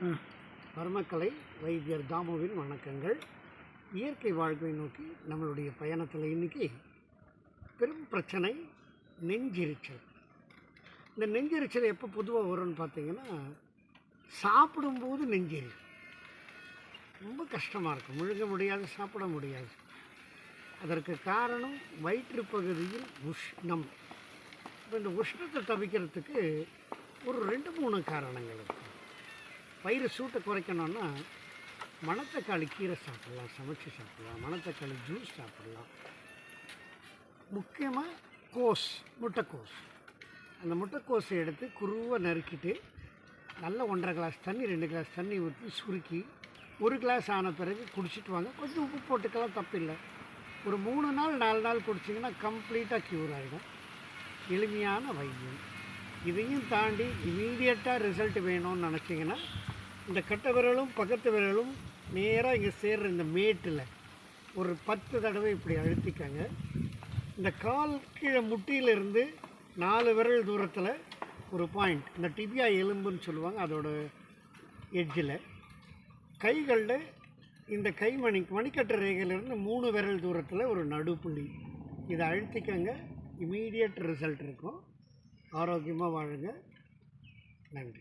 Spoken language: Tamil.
பரமக்கலை வைத்தியர் தாமுவின் வணக்கங்கள். இயற்கை வாழ்வை நோக்கி நம்மளுடைய பயணத்தில் இன்றைக்கி பெரும் பிரச்சனை நெஞ்செரிச்சல். இந்த நெஞ்செரிச்சல் எப்போ பொதுவாக வரும்னு பார்த்தீங்கன்னா சாப்பிடும்போது நெஞ்செரி ரொம்ப கஷ்டமாக இருக்கும். முழுங்க முடியாது சாப்பிட முடியாது. அதற்கு காரணம் வயிற்று பகுதியில் உஷ்ணம். இப்போ இந்த உஷ்ணத்தை தவிக்கிறதுக்கு ஒரு ரெண்டு மூணு காரணங்கள் இருக்குது வயிறு சூட்டை குறைக்கணும்னா மணத்தக்காளி கீரை சாப்பிட்லாம் சமைச்சு சாப்பிட்லாம் மணத்தக்காளி ஜூஸ் சாப்பிட்லாம். முக்கியமாக கோஸ் முட்டைக்கோஸ். அந்த முட்டைக்கோஸை எடுத்து குருவை நறுக்கிட்டு நல்ல ஒன்றரை கிளாஸ் தண்ணி ரெண்டு கிளாஸ் தண்ணி ஊற்றி சுருக்கி ஒரு கிளாஸ் ஆன பிறகு குடிச்சிட்டு வாங்க. கொஞ்சம் உப்பு போட்டுக்கலாம் தப்பில்லை. ஒரு மூணு நாள் நாலு நாள் குடிச்சிங்கன்னா கம்ப்ளீட்டாக க்யூர் ஆகிடும் எளிமையான வைத்தியம். இதையும் தாண்டி இமீடியட்டாக ரிசல்ட் வேணும்னு நினச்சிங்கன்னா இந்த கட்டை விரலும் பக்கத்து விரலும் நேராக இங்கே சேர்ற இந்த மேட்டில் ஒரு பத்து தடவை இப்படி அழுத்திக்கங்க. இந்த கால் கீழே முட்டியிலிருந்து நாலு விரல் தூரத்தில் ஒரு பாயிண்ட் இந்த டிபியா எலும்புன்னு சொல்லுவாங்க அதோட எட்ஜில் கைகளில் இந்த கைமணி மணிக்கட்டு ரேகையிலிருந்து மூணு விரல் தூரத்தில் ஒரு நடுப்புள்ளி. இதை அழுத்திக்கங்க. இமீடியட் ரிசல்ட் இருக்கும். ஆரோக்கியமாக வாழுங்க. நன்றி.